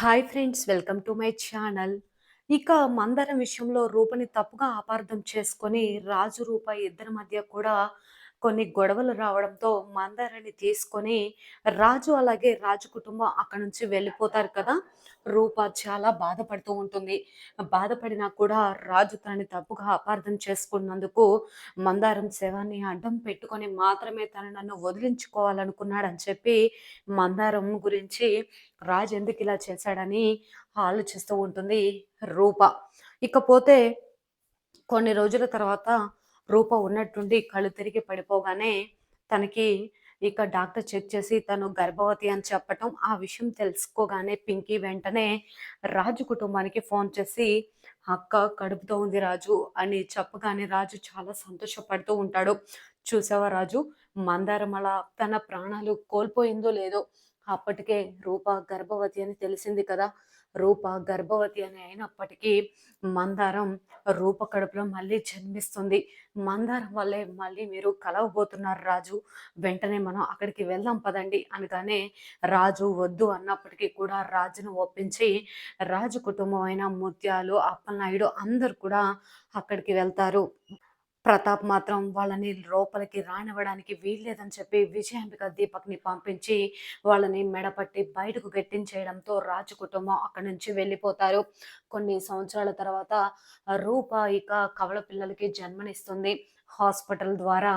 Hi friends welcome to my channel ఇక మందరం విషయంలో రూపని తప్పుగా అపార్థం చేసుకొని రాజు రూప ఇద్దరి మధ్య కూడా కొన్ని గొడవలు రావడంతో మందారాన్ని తీసుకొని రాజు అలాగే రాజు కుటుంబం అక్కడ నుంచి వెళ్ళిపోతారు కదా! రూప చాలా బాధపడుతూ ఉంటుంది. బాధపడినా కూడా రాజు తనని తప్పుగా అపార్థం చేసుకున్నందుకు మందారం శవాన్ని అడ్డం పెట్టుకొని మాత్రమే తను నన్ను వదిలించుకోవాలనుకున్నాడని చెప్పి మందారం గురించి రాజు ఎందుకు ఇలా చేశాడని ఆలోచిస్తూ ఉంటుంది రూప. ఇకపోతే కొన్ని రోజుల తర్వాత రూప ఉన్నట్టుండి కళ్ళు తిరిగి పడిపోగానే తనకి ఇక డాక్టర్ చెక్ చేసి తను గర్భవతి అని చెప్పటం ఆ విషయం తెలుసుకోగానే పింకీ వెంటనే రాజు కుటుంబానికి ఫోన్ చేసి అక్క కడుపుతో ఉంది రాజు అని చెప్పగానే రాజు చాలా సంతోషపడుతూ ఉంటాడు. చూసావా రాజు మందారమల తన ప్రాణాలు కోల్పోయిందో లేదో అప్పటికే రూప గర్భవతి అని తెలిసింది కదా రూప గర్భవతి అని అయినప్పటికీ మందారం రూప కడుపులో మళ్ళీ జన్మిస్తుంది. మందారం వల్లే మళ్ళీ మీరు కలవబోతున్నారు రాజు. వెంటనే మనం అక్కడికి వెళ్దాం పదండి అనగానే రాజు వద్దు అన్నప్పటికీ కూడా రాజును ఒప్పించి రాజు కుటుంబం అయిన ముత్యాలు అప్పలనాయుడు అందరు కూడా అక్కడికి వెళ్తారు. ప్రతాప్ మాత్రం వాళ్ళని లోపలికి రానివ్వడానికి వీల్లేదని చెప్పి విజయాంబిక దీపక్ని పంపించి వాళ్ళని మెడపట్టి బయటకు గట్టించేయడంతో రాజు కుటుంబం అక్కడి నుంచి వెళ్ళిపోతారు. కొన్ని సంవత్సరాల తర్వాత రూప ఇక కవల పిల్లలకి జన్మనిస్తుంది. హాస్పిటల్ ద్వారా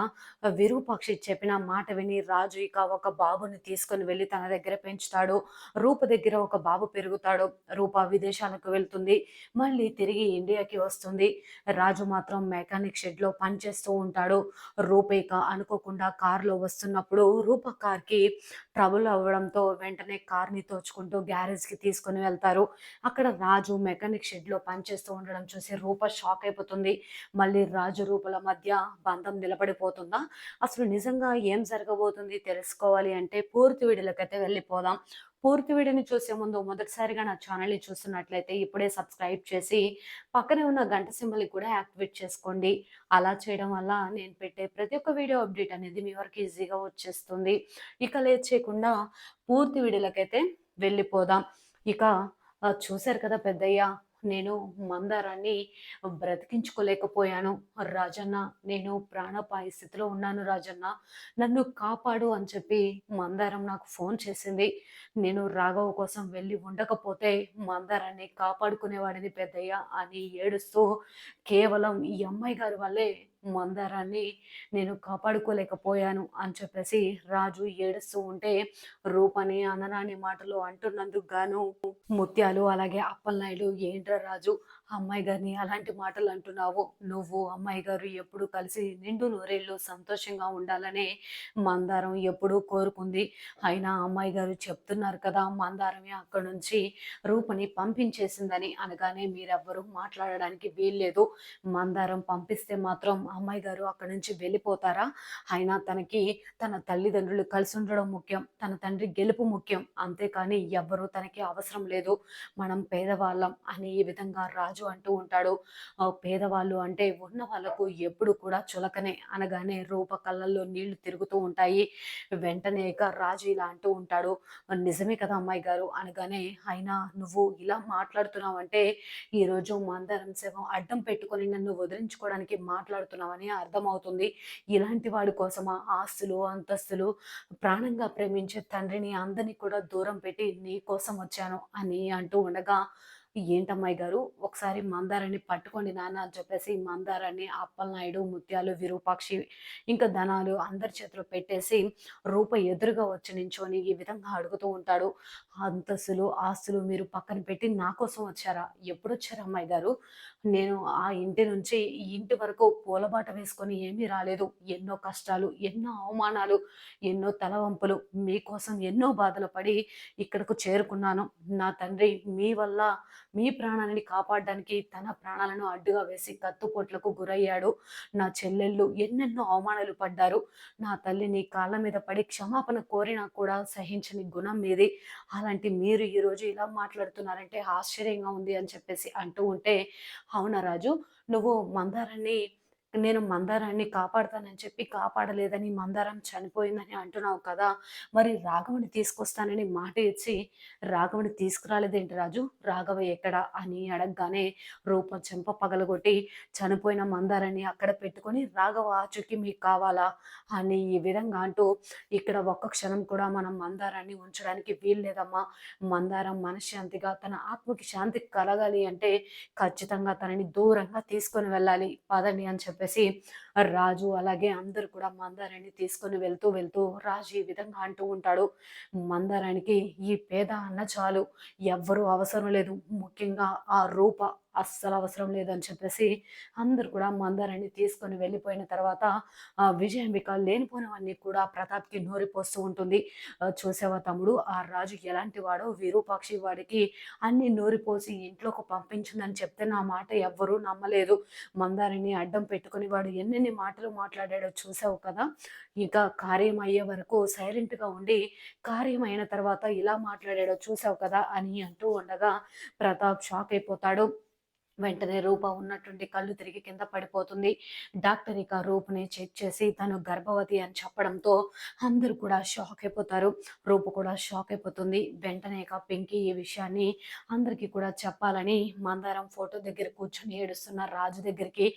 విరూపాక్షి చెప్పిన మాట విని రాజు ఇక ఒక బాబుని తీసుకొని వెళ్ళి తన దగ్గర పెంచుతాడు. రూప దగ్గర ఒక బాబు పెరుగుతాడు. రూప విదేశాలకు వెళ్తుంది. మళ్ళీ తిరిగి ఇండియాకి వస్తుంది. రాజు మాత్రం మెకానిక్ షెడ్లో పనిచేస్తూ ఉంటాడు. రూప ఇక అనుకోకుండా కారులో వస్తున్నప్పుడు రూప కార్కి ట్రబుల్ అవ్వడంతో వెంటనే కార్ని తోచుకుంటూ గ్యారేజ్కి తీసుకొని వెళ్తారు. అక్కడ రాజు మెకానిక్ షెడ్లో పనిచేస్తూ ఉండడం చూసి రూప షాక్ అయిపోతుంది. మళ్ళీ రాజు రూపల మధ్య బంధం నిలబడిపోతుందా? అసలు నిజంగా ఏం జరగబోతుంది తెలుసుకోవాలి అంటే పూర్తి వీడియోలోకైతే వెళ్ళిపోదాం. పూర్తి వీడియోని చూసే ముందు మొదటిసారిగా నా ఛానల్ని చూస్తున్నట్లయితే ఇప్పుడే సబ్స్క్రైబ్ చేసి పక్కనే ఉన్న గంట సింబల్ని కూడా యాక్టివేట్ చేసుకోండి. అలా చేయడం వల్ల నేను పెట్టే ప్రతి ఒక్క వీడియో అప్డేట్ అనేది మీ వరకు ఈజీగా వచ్చేస్తుంది. ఇక లేట్ చేయకుండా పూర్తి వీడియోలకైతే వెళ్ళిపోదాం. ఇక చూశారు కదా పెద్దయ్య? నేను మందారాన్ని బ్రతికించుకోలేకపోయాను. రాజన్న నేను ప్రాణపాయ స్థితిలో ఉన్నాను రాజన్న. నన్ను కాపాడు అని చెప్పి మందారం నాకు ఫోన్ చేసింది. నేను రాఘవ కోసం వెళ్ళి ఉండకపోతే మందారాన్ని కాపాడుకునేవాడిని పెద్దయ్య అని ఏడుస్తూ కేవలం ఈ అమ్మాయి గారి వల్లే మందారాన్ని నేను కాపాడుకోలేకపోయాను అని చెప్పేసి రాజు ఏడుస్తూ ఉంటే రూపని అనరాని మాటలు అంటున్నందుకు గాను ముత్యాలు అలాగే అప్పలనాయుడు ఏంట్రా రాజు అమ్మాయి గారిని అలాంటి మాటలు అంటున్నావు? నువ్వు అమ్మాయి గారు ఎప్పుడు కలిసి నిండు నూరేళ్ళు సంతోషంగా ఉండాలనే మందారం ఎప్పుడూ కోరుకుంది. అయినా అమ్మాయి గారు చెప్తున్నారు కదా మందారమే అక్కడి నుంచి రూపని పంపించేసిందని అనగానే మీరెవ్వరూ మాట్లాడడానికి వీల్లేదు. మందారం పంపిస్తే మాత్రం అమ్మాయి గారు అక్కడి నుంచి వెళ్ళిపోతారా? అయినా తనకి తన తల్లిదండ్రులు కలిసి ఉండడం ముఖ్యం తన తండ్రి గెలుపు ముఖ్యం. అంతేకాని ఎవ్వరూ తనకి అవసరం లేదు. మనం పేదవాళ్ళం అని ఈ విధంగా రాజు రాజు అంటూ ఉంటాడు. పేదవాళ్ళు అంటే ఉన్న వాళ్ళకు ఎప్పుడు కూడా చులకనే అనగానే రూప కళ్ళల్లో నీళ్ళు తిరుగుతూ ఉంటాయి. వెంటనే రాజు ఇలా అంటూ ఉంటాడు. నిజమే కదా అమ్మాయి గారు? అనగానే అయినా నువ్వు ఇలా మాట్లాడుతున్నావు అంటే ఈరోజు మందరం శవం అడ్డం పెట్టుకొని నన్ను వదిలించుకోవడానికి మాట్లాడుతున్నావని అర్థమవుతుంది. ఇలాంటి వాడి కోసమా? ఆస్తులు అంతస్తులు ప్రాణంగా ప్రేమించే తండ్రిని అందరినీ కూడా దూరం పెట్టి నీ కోసం వచ్చాను అని అంటూ ఉండగా ఏంటమ్మాయి గారు? ఒకసారి మందారాన్ని పట్టుకోండి నాన్న అని చెప్పేసి మందారాన్ని అప్పలనాయుడు ముత్యాలు విరూపాక్షి ఇంకా ధనాలు అందరి చేతిలో పెట్టేసి రూప ఎదురుగా వచ్చి నించొని ఈ విధంగా అడుగుతూ ఉంటాడు. అంతస్తులు ఆస్తులు మీరు పక్కన పెట్టి నా కోసం వచ్చారా? ఎప్పుడు వచ్చారు అమ్మాయి గారు? నేను ఆ ఇంటి నుంచి ఈ ఇంటి వరకు పూలబాట వేసుకొని ఏమీ రాలేదు. ఎన్నో కష్టాలు ఎన్నో అవమానాలు ఎన్నో తలవంపులు మీకోసం ఎన్నో బాధలు పడి ఇక్కడకు చేరుకున్నాను. నా తండ్రి మీ వల్ల మీ ప్రాణాలని కాపాడడానికి తన ప్రాణాలను అడ్డుగా వేసి కత్తుపోట్లకు గురయ్యాడు. నా చెల్లెళ్ళు ఎన్నెన్నో అవమానాలు పడ్డారు. నా తల్లిని కాళ్ళ మీద పడి క్షమాపణ కోరినా కూడా సహించని గుణం మీది. అలాంటి మీరు ఈరోజు ఇలా మాట్లాడుతున్నారంటే ఆశ్చర్యంగా ఉంది అని చెప్పేసి అంటూ ఉంటే అవునా రాజు? నువ్వు మందారాన్ని నేను మందారాన్ని కాపాడతానని చెప్పి కాపాడలేదని మందారం చనిపోయిందని అంటున్నావు కదా మరి రాఘవుని తీసుకొస్తానని మాట ఇచ్చి రాఘవుని తీసుకురాలేదేంటి రాజు? రాఘవ ఎక్కడ అని అడగగానే రూపం చెంప పగలగొట్టి చనిపోయిన మందారాన్ని అక్కడ పెట్టుకొని రాఘవ ఆచూకి మీకు కావాలా? అని ఈ విధంగా అంటూ ఇక్కడ ఒక్క క్షణం కూడా మనం మందారాన్ని ఉంచడానికి వీల్లేదమ్మా. మందారం మనశ్శాంతిగా తన ఆత్మకి శాంతి కలగాలి అంటే ఖచ్చితంగా తనని దూరంగా తీసుకొని వెళ్ళాలి. పదండి అని చెప్పి చెప్పేసి రాజు అలాగే అందరు కూడా మందారాన్ని తీసుకొని వెళ్తూ వెళ్తూ రాజు ఈ విధంగా అంటూ ఉంటాడు. మందారానికి ఈ పేద అన్న చాలు. ఎవ్వరూ అవసరం లేదు. ముఖ్యంగా ఆ రూప అస్సలు అవసరం లేదని చెప్పేసి అందరు కూడా మందారాన్ని తీసుకొని వెళ్ళిపోయిన తర్వాత ఆ విజయాంబిక లేనిపోయినవన్నీ కూడా ప్రతాప్కి నోరిపోస్తూ ఉంటుంది. చూసేవా తమ్ముడు ఆ రాజు ఎలాంటి వాడో విరూపాక్షి వాడికి అన్ని నోరిపోసి ఇంట్లోకి పంపించిందని చెప్తే నా మాట ఎవ్వరూ నమ్మలేదు. మందారిని అడ్డం పెట్టుకుని వాడు ఎన్నెన్ని మాటలు మాట్లాడాడో చూసావు కదా? ఇంకా కార్యం అయ్యే వరకు సైలెంట్గా ఉండి కార్యం అయిన తర్వాత ఇలా మాట్లాడాడో చూసావు కదా? అని అంటూ ఉండగా ప్రతాప్ షాక్ అయిపోతాడు. వెంటనే రూప ఉన్నటువంటి కళ్ళు తిరిగి కింద పడిపోతుంది. డాక్టర్ ఇక రూపుని చెక్ చేసి తను గర్భవతి అని చెప్పడంతో అందరూ కూడా షాక్ అయిపోతారు. రూపు కూడా షాక్ అయిపోతుంది. వెంటనే ఇక పింకీ ఈ విషయాన్ని అందరికీ కూడా చెప్పాలని మందారం ఫోటో దగ్గర కూర్చొని ఏడుస్తున్న రాజు దగ్గరికి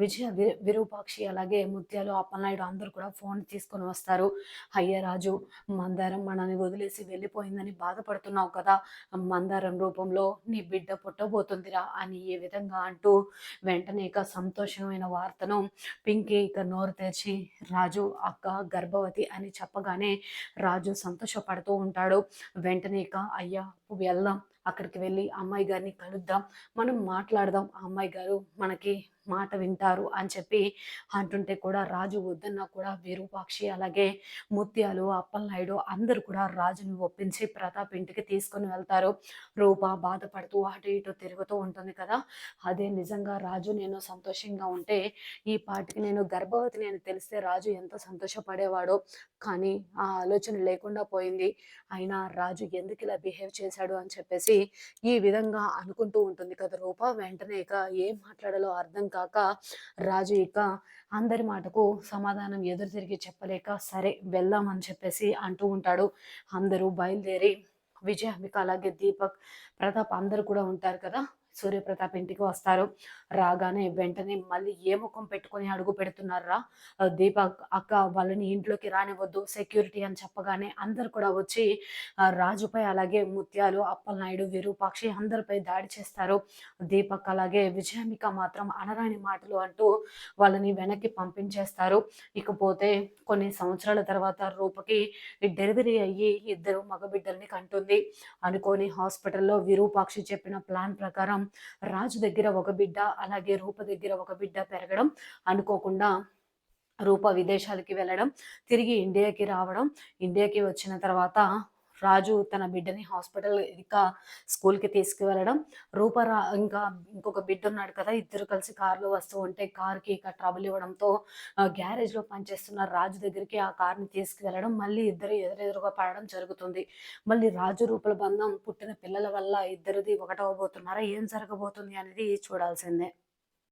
విజయ విరూపాక్షి అలాగే ముత్యాలు అప్పలనాయుడు అందరూ కూడా ఫోన్ తీసుకొని వస్తారు. అయ్యా రాజు మందారం మనల్ని వదిలేసి వెళ్ళిపోయిందని బాధపడుతున్నావు కదా. మందారం రూపంలో నీ బిడ్డ పుట్టబోతుందిరా అని ఏ విధంగా అంటూ వెంటనే ఇక సంతోషమైన వార్తను పింకీ ఇక నోరు తెరిచి రాజు అక్క గర్భవతి అని చెప్పగానే రాజు సంతోషపడుతూ ఉంటాడు. వెంటనే ఇక అయ్యా వెళ్దాం అక్కడికి వెళ్ళి అమ్మాయి గారిని కలుద్దాం మనం మాట్లాడదాం ఆ అమ్మాయి గారు మనకి మాట వింటారు అని చెప్పి అంటుంటే కూడా రాజు వద్దన్నా కూడా విరూపాక్షి అలాగే ముత్యాలు అప్పలనాయుడు అందరూ కూడా రాజుని ఒప్పించి ప్రతాప్ ఇంటికి తీసుకొని వెళ్తారు. రూప బాధపడుతూ అటు ఇటు తిరుగుతూ ఉంటుంది కదా. అదే నిజంగా రాజు నేను సంతోషంగా ఉంటే ఈ పాటికి నేను గర్భవతి నేను తెలిస్తే రాజు ఎంత సంతోషపడేవాడో. కానీ ఆ ఆలోచన లేకుండా పోయింది. అయినా రాజు ఎందుకు ఇలా బిహేవ్ చేశాడు అని చెప్పేసి ఈ విధంగా అనుకుంటూ ఉంటుంది కదా రూప. వెంటనే ఇక ఏం మాట్లాడాలో అర్థం కాక రాజు ఇక అందరి మాటకు సమాధానం ఎదురు తిరిగి చెప్పలేక సరే వెళ్దామని చెప్పేసి అంటూ ఉంటాడు. అందరూ బయలుదేరి విజయాంబిక అలాగే దీపక్ ప్రతాప్ అందరు కూడా ఉంటారు కదా. సూర్యప్రతాప్ ఇంటికి వస్తారు. రాగానే వెంటనే మళ్ళీ ఏ ముఖం పెట్టుకొని అడుగు పెడుతున్నారా? దీపక్ అక్క వాళ్ళని ఇంట్లోకి రానివ్వద్దు సెక్యూరిటీ అని చెప్పగానే అందరు కూడా వచ్చి రాజుపై అలాగే ముత్యాలు అప్పలనాయుడు విరూపాక్షి అందరిపై దాడి చేస్తారు. దీపక్ అలాగే విజయమిక మాత్రం అనరాని మాటలు అంటూ వాళ్ళని వెనక్కి పంపించేస్తారు. ఇకపోతే కొన్ని సంవత్సరాల తర్వాత రూపకి డెలివరీ అయ్యి ఇద్దరు మగబిడ్డల్ని కంటుంది. అనుకోని హాస్పిటల్లో విరూపాక్షి చెప్పిన ప్లాన్ ప్రకారం రాజు దగ్గర ఒక బిడ్డ అలాగే రూప దగ్గర ఒక బిడ్డ పెరగడం అనుకోకుండా రూప విదేశాలకి వెళ్ళడం తిరిగి ఇండియాకి రావడం ఇండియాకి వచ్చిన తర్వాత రాజు తన బిడ్డని హాస్పిటల్ ఇంకా స్కూల్కి తీసుకువెళ్ళడం. రూపరా ఇంకా ఇంకొక బిడ్డ ఉన్నాడు కదా ఇద్దరు కలిసి కారులో వస్తూ ఉంటే కార్కి ఇక ట్రబుల్ ఇవ్వడంతో గ్యారేజ్లో పనిచేస్తున్న రాజు దగ్గరికి ఆ కార్ని తీసుకువెళ్ళడం మళ్ళీ ఇద్దరు ఎదురెదురుగా పడడం జరుగుతుంది. మళ్ళీ రాజు రూపల బంధం పుట్టిన పిల్లల వల్ల ఇద్దరిది ఒకటవబోతున్నారా ఏం జరగబోతుంది అనేది చూడాల్సిందే.